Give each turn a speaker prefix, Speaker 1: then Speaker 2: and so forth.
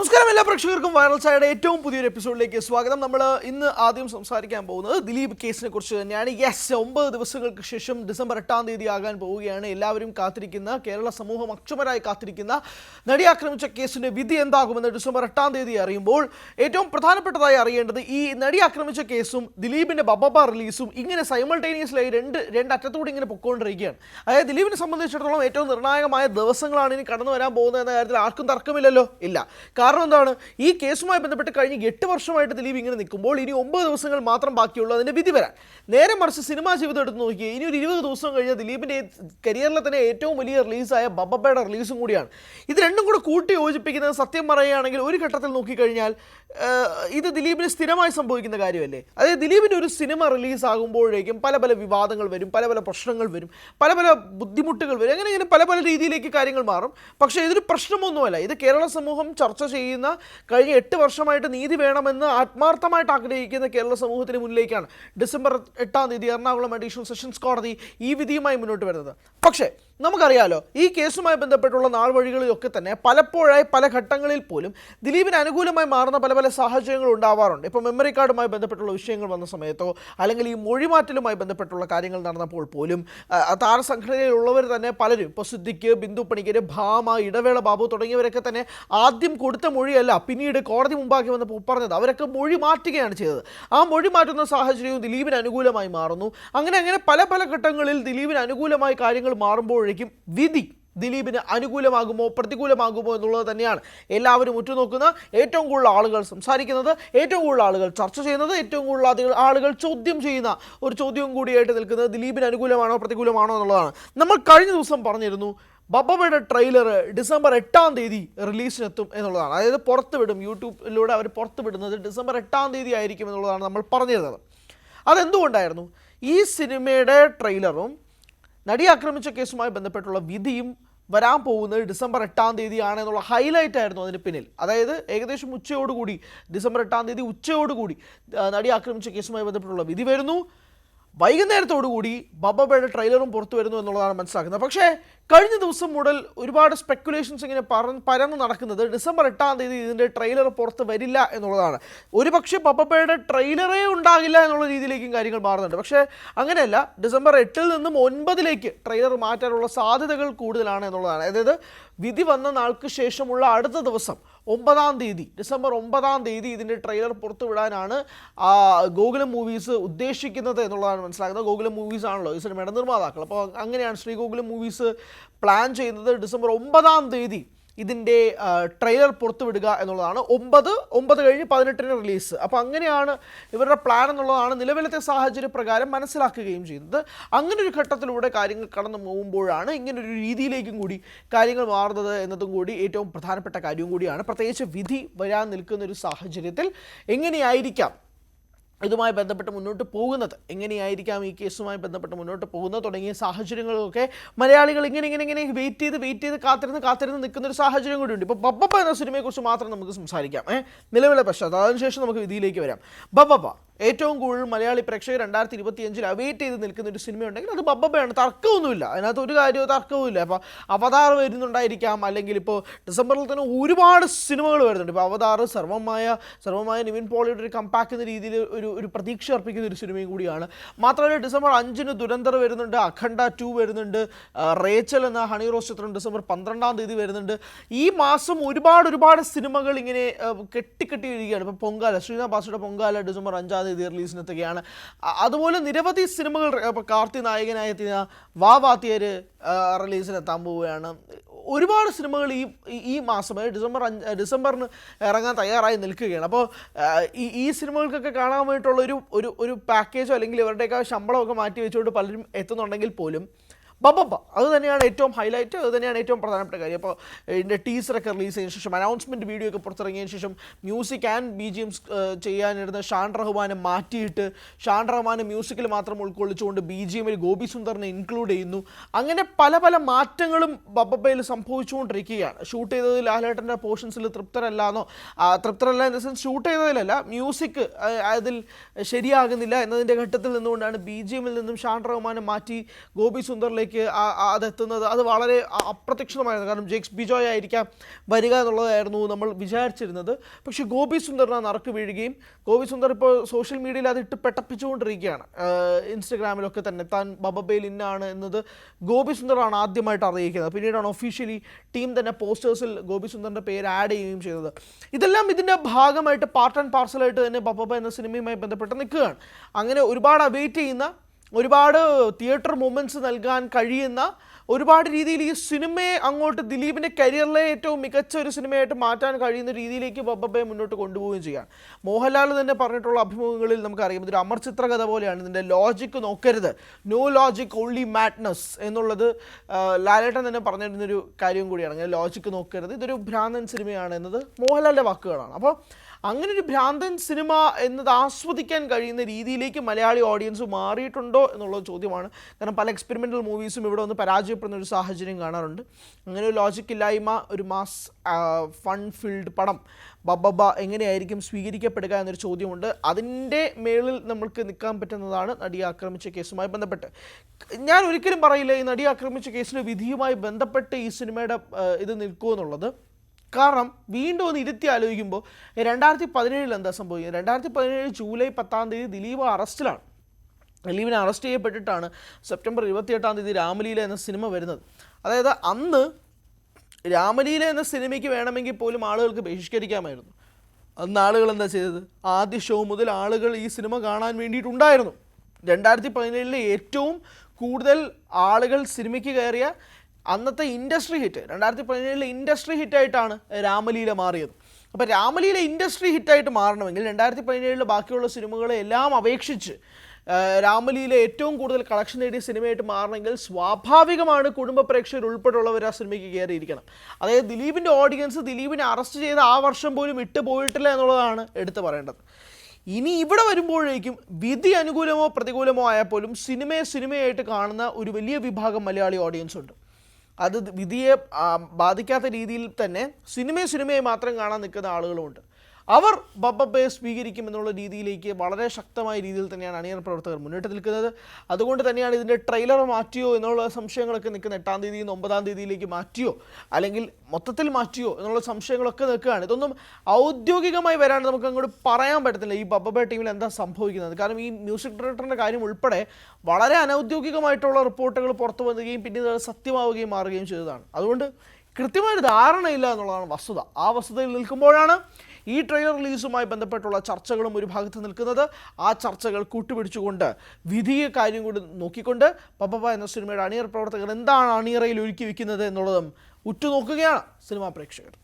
Speaker 1: നമസ്കാരം എല്ലാ പ്രേക്ഷകർക്കും വൈറൽ ചായയുടെ ഏറ്റവും പുതിയൊരു എപ്പിസോഡിലേക്ക് സ്വാഗതം. നമ്മൾ ഇന്ന് ആദ്യം സംസാരിക്കാൻ പോകുന്നത് ദിലീപ് കേസിനെ കുറിച്ച് തന്നെയാണ്. യെസ് ഒമ്പത് ദിവസങ്ങൾക്ക് ശേഷം ഡിസംബർ എട്ടാം തീയതി ആകാൻ പോവുകയാണ്. എല്ലാവരും കാത്തിരിക്കുന്ന കേരള സമൂഹം അക്ഷമരായി കാത്തിരിക്കുന്ന നടി ആക്രമിച്ച കേസിന്റെ വിധി എന്താകുമെന്ന് ഡിസംബർ എട്ടാം തീയതി അറിയുമ്പോൾ ഏറ്റവും പ്രധാനപ്പെട്ടതായി അറിയേണ്ടത് ഈ നടി ആക്രമിച്ച കേസും ദിലീപിന്റെ ബബബ റിലീസും ഇങ്ങനെ സൈമൾട്ടേനിയസ്ലായി രണ്ട് രണ്ട് അറ്റത്തോടെ ഇങ്ങനെ പൊക്കോണ്ടിരിക്കുകയാണ്. അതായത് ദിലീപിനെ സംബന്ധിച്ചിടത്തോളം ഏറ്റവും നിർണായകമായ ദിവസങ്ങളാണ് ഇനി കടന്നു വരാൻ പോകുന്നത് എന്ന കാര്യത്തിൽ ആർക്കും തർക്കമില്ലല്ലോ? ഇല്ല. കാരണം എന്താണ്? ഈ കേസുമായി ബന്ധപ്പെട്ട് കഴിഞ്ഞ് എട്ട് വർഷമായിട്ട് ദിലീപ് ഇങ്ങനെ നിൽക്കുമ്പോൾ ഇനി ഒമ്പത് ദിവസങ്ങൾ മാത്രം ബാക്കിയുള്ളൂ അതിന്റെ വിധി വരാൻ. നേരെ മറിച്ച് സിനിമാ ജീവിതം എടുത്ത് നോക്കി ഇനി ഒരു ഇരുപത് ദിവസം കഴിഞ്ഞാൽ ദിലീപിന്റെ കരിയറിലെ തന്നെ ഏറ്റവും വലിയ റിലീസായ ബബ്ബയുടെ റിലീസും കൂടിയാണ്. ഇത് രണ്ടും കൂടെ കൂട്ടി യോജിപ്പിക്കുന്നത് സത്യം പറയുകയാണെങ്കിൽ ഒരു ഘട്ടത്തിൽ നോക്കിക്കഴിഞ്ഞാൽ ഇത് ദിലീപിന് സ്ഥിരമായി സംഭവിക്കുന്ന കാര്യമല്ലേ? അതായത് ദിലീപിന്റെ ഒരു സിനിമ റിലീസ് ആകുമ്പോഴേക്കും പല പല വിവാദങ്ങൾ വരും പല പല പ്രശ്നങ്ങൾ വരും പല പല ബുദ്ധിമുട്ടുകൾ വരും അങ്ങനെ ഇങ്ങനെ പല പല രീതിയിലേക്ക് കാര്യങ്ങൾ മാറും. പക്ഷേ ഇതൊരു പ്രശ്നമൊന്നുമല്ല. ഇത് കേരള സമൂഹം ചർച്ച കഴിഞ്ഞ എട്ട് വർഷമായിട്ട് നീതി വേണമെന്ന് ആത്മാർത്ഥമായിട്ട് ആഗ്രഹിക്കുന്ന കേരള സമൂഹത്തിന് മുന്നിലേക്കാണ്. ഡിസംബർ എട്ടാം തീയതി എറണാകുളം അഡീഷണൽ സെഷൻസ് കോടതി ഈ വിധിയുമായി മുന്നോട്ട് വരുന്നത്. പക്ഷേ നമുക്കറിയാലോ ഈ കേസുമായി ബന്ധപ്പെട്ടുള്ള നാൾ വഴികളിലൊക്കെ തന്നെ പലപ്പോഴായി പല ഘട്ടങ്ങളിൽ പോലും ദിലീപിന് അനുകൂലമായി മാറുന്ന പല പല സാഹചര്യങ്ങൾ ഉണ്ടാവാറുണ്ട്. ഇപ്പോൾ മെമ്മറി കാർഡുമായി ബന്ധപ്പെട്ടുള്ള വിഷയങ്ങൾ വന്ന സമയത്തോ അല്ലെങ്കിൽ ഈ മൊഴിമാറ്റലുമായി ബന്ധപ്പെട്ടുള്ള കാര്യങ്ങൾ നടന്നപ്പോൾ പോലും താരസംഘടനയിലുള്ളവർ തന്നെ പലരും ഇപ്പോൾ സിദ്ദിഖ് ബിന്ദു പണിക്കര് ഭാമ ഇടവേള ബാബു തുടങ്ങിയവരൊക്കെ തന്നെ ആദ്യം കൊടുത്ത മൊഴിയല്ല പിന്നീട് കോടതി മുമ്പാക്കി വന്നപ്പോൾ പറഞ്ഞത്. അവരൊക്കെ മൊഴി മാറ്റുകയാണ് ചെയ്തത്. ആ മൊഴി മാറ്റുന്ന സാഹചര്യവും ദിലീപിന് അനുകൂലമായി മാറുന്നു. അങ്ങനെ അങ്ങനെ പല പല ഘട്ടങ്ങളിൽ ദിലീപിന് അനുകൂലമായി കാര്യങ്ങൾ മാറുമ്പോഴേക്കും വിധി ദിലീപിന് അനുകൂലമാകുമോ പ്രതികൂലമാകുമോ എന്നുള്ളത് തന്നെയാണ് എല്ലാവരും ഉറ്റുനോക്കുന്ന ഏറ്റവും കൂടുതൽ ആളുകൾ സംസാരിക്കുന്നത് ഏറ്റവും കൂടുതൽ ആളുകൾ ചർച്ച ചെയ്യുന്നത് ഏറ്റവും കൂടുതൽ ആളുകൾ- ആളുകൾ ചോദ്യം ചെയ്യുന്ന ഒരു ചോദ്യവും കൂടിയായിട്ട് നിൽക്കുന്നത് ദിലീപിന് അനുകൂലമാണോ പ്രതികൂലമാണോ എന്നുള്ളതാണ്. നമ്മൾ കഴിഞ്ഞ ദിവസം പറഞ്ഞിരുന്നു ബബ്ബയുടെ ട്രെയിലർ ഡിസംബർ എട്ടാം തീയതി റിലീസിനെത്തും എന്നുള്ളതാണ്. അതായത് പുറത്ത് വിടും യൂട്യൂബിലൂടെ അവർ പുറത്ത് വിടുന്നത് ഡിസംബർ എട്ടാം തീയതി ആയിരിക്കും എന്നുള്ളതാണ് നമ്മൾ പറഞ്ഞിരുന്നത്. അതെന്തുകൊണ്ടായിരുന്നു? ഈ സിനിമയുടെ ട്രെയിലറും നടി ആക്രമിച്ച കേസുമായി ബന്ധപ്പെട്ടുള്ള വിധിയും വരാൻ പോകുന്നത് ഡിസംബർ എട്ടാം തീയതിയാണ് എന്നുള്ള ഹൈലൈറ്റ് ആയിരുന്നു അതിന് പിന്നിൽ. അതായത് ഏകദേശം ഉച്ചയോടുകൂടി ഡിസംബർ എട്ടാം തീയതി ഉച്ചയോടുകൂടി നടി ആക്രമിച്ച കേസുമായി ബന്ധപ്പെട്ടുള്ള വിധി വരുന്നു. വൈകുന്നേരത്തോടുകൂടി ബബ്ബയുടെ ട്രെയിലറും പുറത്തു വരുന്നു എന്നുള്ളതാണ് മനസ്സിലാക്കുന്നത്. പക്ഷേ കഴിഞ്ഞ ദിവസം മുതൽ ഒരുപാട് സ്പെക്കുലേഷൻസ് ഇങ്ങനെ പരന്ന് നടക്കുന്നത് ഡിസംബർ എട്ടാം തീയതി ഇതിന്റെ ട്രെയിലർ പുറത്ത് വരില്ല എന്നുള്ളതാണ്. ഒരുപക്ഷെ ബബ്ബയുടെ ട്രെയിലറേ ഉണ്ടാകില്ല എന്നുള്ള രീതിയിലേക്കും കാര്യങ്ങൾ മാറുന്നുണ്ട്. പക്ഷേ അങ്ങനെയല്ല ഡിസംബർ എട്ടിൽ നിന്നും ഒൻപതിലേക്ക് ട്രെയിലർ മാറ്റാനുള്ള സാധ്യതകൾ കൂടുതലാണ് എന്നുള്ളതാണ്. അതായത് വിധി വന്ന നാൾക്ക് ശേഷമുള്ള അടുത്ത ദിവസം ഒമ്പതാം തീയതി ഡിസംബർ ഒമ്പതാം തീയതി ഇതിന്റെ ട്രെയിലർ പുറത്തുവിടാനാണ് ഗോകുലം മൂവീസ് ഉദ്ദേശിക്കുന്നത് എന്നുള്ളതാണ് മനസ്സിലാക്കുന്നത്. ഗോകുലം മൂവീസ് ആണല്ലോ ഈ സിനിമയുടെ നിർമ്മാതാക്കൾ. അപ്പോൾ അങ്ങനെയാണ് ശ്രീ ഗോകുലം മൂവീസ് പ്ലാൻ ചെയ്യുന്നത്. ഡിസംബർ ഒമ്പതാം തീയതി ഇതിന്റെ ട്രെയിലർ പുറത്തുവിടുക എന്നുള്ളതാണ്. ഒമ്പത് ഒമ്പത് കഴിഞ്ഞ് പതിനെട്ടിന് റിലീസ്. അപ്പോൾ അങ്ങനെയാണ് ഇവരുടെ പ്ലാൻ എന്നുള്ളതാണ് നിലവിലത്തെ സാഹചര്യ പ്രകാരം മനസ്സിലാക്കുകയും ചെയ്യുന്നത്. അങ്ങനെ ഒരു ഘട്ടത്തിലൂടെ കാര്യങ്ങൾ കടന്നു പോകുമ്പോഴാണ് ഇങ്ങനൊരു രീതിയിലേക്കും കൂടി കാര്യങ്ങൾ മാറുന്നത് എന്നതും കൂടി ഏറ്റവും പ്രധാനപ്പെട്ട കാര്യവും കൂടിയാണ്. പ്രത്യേകിച്ച് വിധി വരാൻ നിൽക്കുന്ന ഒരു സാഹചര്യത്തിൽ എങ്ങനെയായിരിക്കാം ഇതുമായി ബന്ധപ്പെട്ട് മുന്നോട്ട് പോകുന്നത്. എങ്ങനെയായിരിക്കാം ഈ കേസുമായി ബന്ധപ്പെട്ട് മുന്നോട്ട് പോകുന്നത് തുടങ്ങിയ സാഹചര്യങ്ങളൊക്കെ മലയാളികൾ ഇങ്ങനെ ഇങ്ങനെ ഇങ്ങനെ വെയിറ്റ് ചെയ്ത് വെയിറ്റ് ചെയ്ത് കാത്തിരുന്ന് കാത്തിരുന്ന് നിൽക്കുന്ന ഒരു സാഹചര്യം കൂടിയുണ്ട്. ഇപ്പോൾ ബബ്ബപ്പ എന്ന സിനിമയെക്കുറിച്ച് മാത്രം നമുക്ക് സംസാരിക്കാം ഏഹ് നിലവിലെ പശ്ചാത്തലം അതിനുശേഷം നമുക്ക് വിധിയിലേക്ക് വരാം. ബബ്ബപ്പ ഏറ്റവും കൂടുതൽ മലയാളി പ്രേക്ഷകർ രണ്ടായിരത്തി ഇരുപത്തി അഞ്ചിൽ അവൈറ്റ് ചെയ്ത് നിൽക്കുന്ന ഒരു സിനിമ ഉണ്ടെങ്കിൽ അത് ബബ്ബയാണ് തർക്കമൊന്നുമില്ല. അതിനകത്ത് ഒരു കാര്യവും തർക്കവുമില്ല. അപ്പോൾ അവതാർ വരുന്നുണ്ടായിരിക്കാം. അല്ലെങ്കിൽ ഇപ്പോൾ ഡിസംബറിൽ തന്നെ ഒരുപാട് സിനിമകൾ വരുന്നുണ്ട്. ഇപ്പോൾ അവതാർ സർവമായ സർവമായ നിവിൻ പോളിയുടെ ഒരു കമ്പാക്ക് എന്ന രീതിയിൽ ഒരു ഒരു പ്രതീക്ഷ അർപ്പിക്കുന്ന ഒരു സിനിമയും കൂടിയാണ്. മാത്രമല്ല ഡിസംബർ അഞ്ചിന് ദുരന്തർ വരുന്നുണ്ട്. അഖണ്ഡ ടു വരുന്നുണ്ട്. റേച്ചൽ എന്ന ഹണി റോസ് ചിത്രം ഡിസംബർ പന്ത്രണ്ടാം തീയതി വരുന്നുണ്ട്. ഈ മാസം ഒരുപാട് ഒരുപാട് സിനിമകൾ ഇങ്ങനെ കെട്ടിക്കെട്ടി വരികയാണ് ഇപ്പോൾ പൊങ്കാല ശ്രീനാഥ് ബാസുയുടെ പൊങ്കാല ഡിസംബർ അഞ്ചാം തീയതി റിലീസിനെത്തുകയാണ് അ- അതുപോലെ നിരവധി സിനിമകൾ ഇപ്പോൾ കാർത്തി നായകനായി എത്തിയ വാ വാത്തിയര് റിലീസിനെത്താൻ പോവുകയാണ്. ഒരുപാട് സിനിമകൾ ഈ ഈ- മാസം ഡിസംബർ അഞ്ച് ഡിസംബറിന് ഇറങ്ങാൻ തയ്യാറായി നിൽക്കുകയാണ്. അപ്പോൾ ഈ ഈ സിനിമകൾക്കൊക്കെ കാണാൻ വേണ്ടിയിട്ടുള്ള ഒരു ഒരു ഒരു പാക്കേജോ അല്ലെങ്കിൽ ഇവരുടെയൊക്കെ ശമ്പളമൊക്കെ മാറ്റി വെച്ചുകൊണ്ട് പലരും എത്തുന്നുണ്ടെങ്കിൽ പോലും ബബബ അത് തന്നെയാണ് ഏറ്റവും ഹൈലൈറ്റ് അത് തന്നെയാണ് ഏറ്റവും പ്രധാനപ്പെട്ട കാര്യം. അപ്പോൾ ഇതിന്റെ ടീസറൊക്കെ റിലീസ് ചെയ്തതിനു ശേഷം അനൗൺസ്മെന്റ് വീഡിയോ ഒക്കെ പുറത്തിറങ്ങിയതിന് ശേഷം music and B G M ചെയ്യാനിരുന്ന Shaan റഹ്മാനെ മാറ്റിയിട്ട് ഷാൻ റഹ്മാനെ മ്യൂസിക്കിൽ മാത്രം ഉൾക്കൊള്ളിച്ചുകൊണ്ട് ബി ജി എമ്മിൽ ഗോപി സുന്ദറിനെ ഇൻക്ലൂഡ് ചെയ്യുന്നു. അങ്ങനെ പല പല മാറ്റങ്ങളും ബബബയിൽ സംഭവിച്ചുകൊണ്ടിരിക്കുകയാണ്. ഷൂട്ട് ചെയ്തതിൽ ലാലേട്ടന്റെ പോർഷൻസിൽ തൃപ്തരല്ലാന്നോ തൃപ്തരല്ല ഇൻ ദ സെൻസ് ഷൂട്ട് ചെയ്തതിലല്ല മ്യൂസിക് അതിൽ ശരിയാകുന്നില്ല എന്നതിന്റെ ഘട്ടത്തിൽ നിന്നുകൊണ്ടാണ് ബി ജി എമ്മിൽ നിന്നും ഷാൻ റഹ്മാനെ മാറ്റി ഗോപി സുന്ദറിലേക്ക് ആ അതെത്തുന്നത് അത് വളരെ അപ്രത്യക്ഷമായിരുന്നു. കാരണം ജേക്സ് ബിജോയ് ആയിരിക്കാം വരിക എന്നുള്ളതായിരുന്നു നമ്മൾ വിചാരിച്ചിരുന്നത്. പക്ഷേ ഗോപി സുന്ദറിനാണ് നറുക്ക് വീഴുകയും ഗോപി സുന്ദർ ഇപ്പോൾ സോഷ്യൽ മീഡിയയിൽ അതിട്ട് പെട്ടപ്പിച്ചുകൊണ്ടിരിക്കുകയാണ്. ഇൻസ്റ്റഗ്രാമിലൊക്കെ തന്നെ താൻ ബബബയിൽ ഇന്നാണ് എന്നത് ഗോപി സുന്ദറാണ് ആദ്യമായിട്ട് അറിയിക്കുന്നത്. പിന്നീടാണ് ഒഫീഷ്യലി ടീം തന്നെ പോസ്റ്റേഴ്സിൽ ഗോപി സുന്ദറിന്റെ പേര് ആഡ് ചെയ്യുകയും ചെയ്തത്. ഇതെല്ലാം ഇതിന്റെ ഭാഗമായിട്ട് പാർട്ട് ആൻഡ് പാർസലായിട്ട് തന്നെ ബബബ എന്ന സിനിമയുമായി ബന്ധപ്പെട്ട് നിൽക്കുകയാണ്. അങ്ങനെ ഒരുപാട് വെയിറ്റ് ചെയ്യുന്ന ഒരുപാട് തിയേറ്റർ മൂമെന്റ്സ് നൽകാൻ കഴിയുന്ന ഒരുപാട് രീതിയിൽ ഈ സിനിമയെ അങ്ങോട്ട് ദിലീപിന്റെ കരിയറിലെ ഏറ്റവും മികച്ച ഒരു സിനിമയായിട്ട് മാറ്റാൻ കഴിയുന്ന രീതിയിലേക്ക് ബബ്ബയെ മുന്നോട്ട് കൊണ്ടുപോവുകയും ചെയ്യാം. മോഹൻലാൽ തന്നെ പറഞ്ഞിട്ടുള്ള അഭിമുഖങ്ങളിൽ നമുക്കറിയാം ഇതൊരു അമർ ചിത്രകഥ പോലെയാണ്. ഇതിന്റെ ലോജിക്ക് നോക്കരുത്. നോ ലോജിക് ഓൺലി മാഡ്നസ് എന്നുള്ളത് ലാലേട്ടൻ തന്നെ പറഞ്ഞിരുന്നൊരു കാര്യം കൂടിയാണ്. അങ്ങനെ ലോജിക്ക് നോക്കരുത്. ഇതൊരു ഭ്രാന്തൻ സിനിമയാണ് എന്നത് മോഹൻലാലിന്റെ വാക്കുകളാണ്. അപ്പോൾ അങ്ങനെ ഒരു ഭ്രാന്തൻ സിനിമ എന്നത് ആസ്വദിക്കാൻ കഴിയുന്ന രീതിയിലേക്ക് മലയാളി ഓഡിയൻസ് മാറിയിട്ടുണ്ടോ എന്നുള്ള ചോദ്യമാണ്. കാരണം പല എക്സ്പെരിമെന്റൽ മൂവീസും ഇവിടെ വന്ന് പരാജയപ്പെടുന്ന ഒരു സാഹചര്യം കാണാറുണ്ട്. അങ്ങനെ ഒരു ലോജിക് ഇല്ലായ്മ ഒരു മാസ് ഫൺ ഫിൽഡ് പടം ബബബ എങ്ങനെയായിരിക്കും സ്വീകരിക്കപ്പെടുക എന്നൊരു ചോദ്യമുണ്ട്. അതിന്റെ മേളിൽ നമ്മൾക്ക് നിൽക്കാൻ പറ്റുന്നതാണ് നടിയെ ആക്രമിച്ച കേസുമായി ബന്ധപ്പെട്ട്. ഞാൻ ഒരിക്കലും പറയില്ല ഈ നടിയെ ആക്രമിച്ച കേസിന്റെ വിധിയുമായി ബന്ധപ്പെട്ട് ഈ സിനിമയുടെ ഇത് നിൽക്കുമെന്നുള്ളത് കാരണം വീണ്ടും ഒന്ന് ഇരുത്തി ആലോചിക്കുമ്പോൾ രണ്ടായിരത്തി പതിനേഴിൽ എന്താ സംഭവിക്കുന്നത്? രണ്ടായിരത്തി പതിനേഴ് ജൂലൈ പത്താം തീയതി ദിലീപ് അറസ്റ്റിലാണ് ദിലീപിനെ അറസ്റ്റ് ചെയ്യപ്പെട്ടിട്ടാണ് സെപ്റ്റംബർ ഇരുപത്തിയെട്ടാം തീയതി രാമലീല എന്ന സിനിമ വരുന്നത്. അതായത് അന്ന് രാമലീല എന്ന സിനിമയ്ക്ക് വേണമെങ്കിൽ പോലും ആളുകൾക്ക് ബഹിഷ്കരിക്കാമായിരുന്നു. അന്ന് ആളുകൾ എന്താ ചെയ്തത്? ആദ്യ ഷോ മുതൽ ആളുകൾ ഈ സിനിമ കാണാൻ വേണ്ടിയിട്ടുണ്ടായിരുന്നു. രണ്ടായിരത്തി പതിനേഴിലെ ഏറ്റവും കൂടുതൽ ആളുകൾ സിനിമയ്ക്ക് കയറിയ അന്നത്തെ ഇൻഡസ്ട്രി ഹിറ്റ് രണ്ടായിരത്തി പതിനേഴിലെ ഇൻഡസ്ട്രി ഹിറ്റായിട്ടാണ് രാമലീല മാറിയത്. അപ്പോൾ രാമലീല ഇൻഡസ്ട്രി ഹിറ്റായിട്ട് മാറണമെങ്കിൽ രണ്ടായിരത്തി പതിനേഴിലെ ബാക്കിയുള്ള സിനിമകളെ എല്ലാം അപേക്ഷിച്ച് രാമലീല ഏറ്റവും കൂടുതൽ കളക്ഷൻ നേടിയ സിനിമയായിട്ട് മാറണമെങ്കിൽ സ്വാഭാവികമാണ് കുടുംബ പ്രേക്ഷകർ ഉൾപ്പെടെയുള്ളവർ ആ സിനിമയ്ക്ക് കയറിയിരിക്കണം. അതായത് ദിലീപിന്റെ ഓഡിയൻസ് ദിലീപിനെ അറസ്റ്റ് ചെയ്ത് ആ വർഷം പോലും ഇട്ട് പോയിട്ടില്ല എന്നുള്ളതാണ് എടുത്തു പറയേണ്ടത്. ഇനി ഇവിടെ വരുമ്പോഴേക്കും വിധി അനുകൂലമോ പ്രതികൂലമോ ആയാൽ പോലും സിനിമയെ സിനിമയായിട്ട് കാണുന്ന ഒരു വലിയ വിഭാഗം മലയാളി ഓഡിയൻസ് ഉണ്ട്. അത് വിധിയെ ബാധിക്കാത്ത രീതിയിൽ തന്നെ സിനിമയെ സിനിമയെ മാത്രം കാണാൻ നിൽക്കുന്ന ആളുകളുമുണ്ട്. അവർ ബബ്ബയെ സ്വീകരിക്കും എന്നുള്ള രീതിയിലേക്ക് വളരെ ശക്തമായ രീതിയിൽ തന്നെയാണ് അണിയർ പ്രവർത്തകർ മുന്നിട്ട് നിൽക്കുന്നത്. അതുകൊണ്ട് തന്നെയാണ് ഇതിന്റെ ട്രെയിലർ മാറ്റിയോ എന്നുള്ള സംശയങ്ങളൊക്കെ നിൽക്കുന്ന എട്ടാം തീയതിയിൽ നിന്ന് ഒമ്പതാം തീയതിയിലേക്ക് മാറ്റിയോ അല്ലെങ്കിൽ മൊത്തത്തിൽ മാറ്റിയോ എന്നുള്ള സംശയങ്ങളൊക്കെ നിൽക്കുകയാണ്. ഇതൊന്നും ഔദ്യോഗികമായി വരാണ്ട് നമുക്ക് അങ്ങോട്ട് പറയാൻ പറ്റത്തില്ല. ഈ ബബ്ബബ ടീമിൽ എന്താ സംഭവിക്കുന്നത്? കാരണം ഈ മ്യൂസിക് ഡയറക്ടറിന്റെ കാര്യം ഉൾപ്പെടെ വളരെ അനൗദ്യോഗികമായിട്ടുള്ള റിപ്പോർട്ടുകൾ പുറത്തു വന്നുകയും പിന്നീട് സത്യമാവുകയും മാറുകയും ചെയ്തതാണ്. അതുകൊണ്ട് കൃത്യമായൊരു ധാരണയില്ല എന്നുള്ളതാണ് വസ്തുത. ആ വസ്തുതയിൽ നിൽക്കുമ്പോഴാണ് ഈ ട്രെയിലർ റിലീസുമായി ബന്ധപ്പെട്ടുള്ള ചർച്ചകളും ഒരു ഭാഗത്ത് നിൽക്കുന്നത്. ആ ചർച്ചകൾ കൂട്ടുപിടിച്ചുകൊണ്ട് വിധിയെ കാര്യം കൂടി നോക്കിക്കൊണ്ട് പപ്പ എന്ന സിനിമയുടെ അണിയറ പ്രവർത്തകർ എന്താണ് അണിയറയിൽ ഒരുക്കി വയ്ക്കുന്നത് എന്നുള്ളതും ഉറ്റുനോക്കുകയാണ് സിനിമാ പ്രേക്ഷകർ.